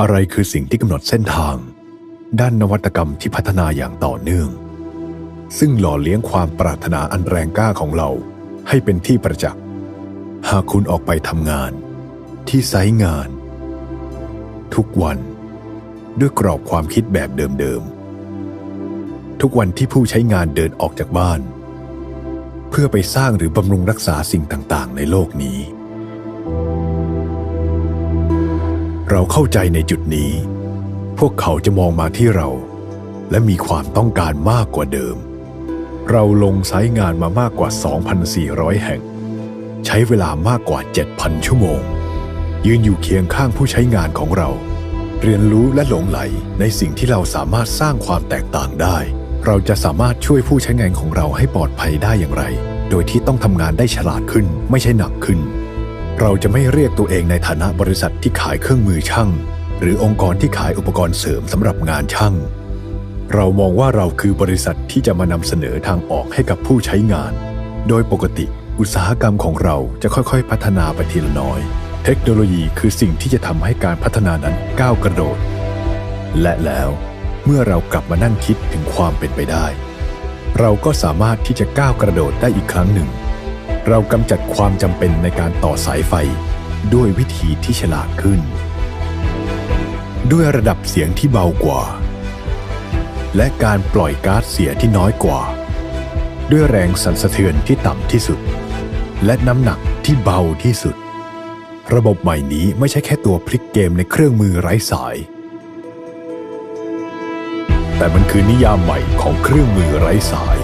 อะไรคือสิ่งที่กำหนดเส้นทาง ด้านนวัตกรรมที่พัฒนาอย่างต่อเนื่อง ซึ่งหล่อเลี้ยงความปรารถนาอันแรงกล้าของเราให้เป็นที่ประจักษ์ หากคุณออกไปทำงาน ที่ไซต์งาน ทุกวัน ด้วยกรอบความคิดแบบเดิมๆ ทุกวันที่ผู้ใช้งานเดินออกจากบ้าน เพื่อไปสร้างหรือบำรุงรักษาสิ่งต่างๆ ในโลกนี้ เราเข้าใจในจุดนี้ พวกเขาจะมองมาที่เรา และมีความต้องการมากกว่าเดิม เราลงไซต์งานมามากกว่า 2,400 แห่ง ใช้เวลามากกว่า 7,000 ชั่วโมง ยืนอยู่เคียงข้างผู้ใช้งานของเรา เรียนรู้และหลงไหลในสิ่งที่เราสามารถสร้างความแตกต่างได้ เราจะสามารถช่วยผู้ใช้งานของเราให้ปลอดภัยได้อย่างไร โดยที่ต้องทำงานได้ฉลาดขึ้นไม่ใช่หนักขึ้น เราจะไม่เรียกตัวเองในฐานะบริษัทที่ขายเครื่องมือช่าง หรือองค์กรที่ขายอุปกรณ์เสริมสำหรับงานช่าง เรามองว่าเราคือบริษัทที่จะมานำเสนอทางออกให้กับผู้ใช้งาน โดยปกติ อุตสาหกรรมของเราจะค่อยๆ พัฒนาไปทีละน้อย เทคโนโลยีคือสิ่งที่จะทำให้การพัฒนานั้นก้าวกระโดด และแล้วเมื่อเรากลับมานั่งคิดถึงความเป็นไปได้ เราก็สามารถที่จะก้าวกระโดดได้อีกครั้งหนึ่ง เรากำจัดความจำเป็นในการต่อสายไฟ ด้วยวิธีที่ฉลาดขึ้น ด้วยระดับเสียงที่เบากว่า และการปล่อยก๊าซเสียที่น้อยกว่า ด้วยแรงสั่นสะเทือนที่ต่ำที่สุด และน้ำหนักที่เบาที่สุด ระบบใหม่นี้ไม่ใช่แค่ตัวพลิกเกมในเครื่องมือไร้สาย แต่มันคือนิยามใหม่ของเครื่องมือไร้สาย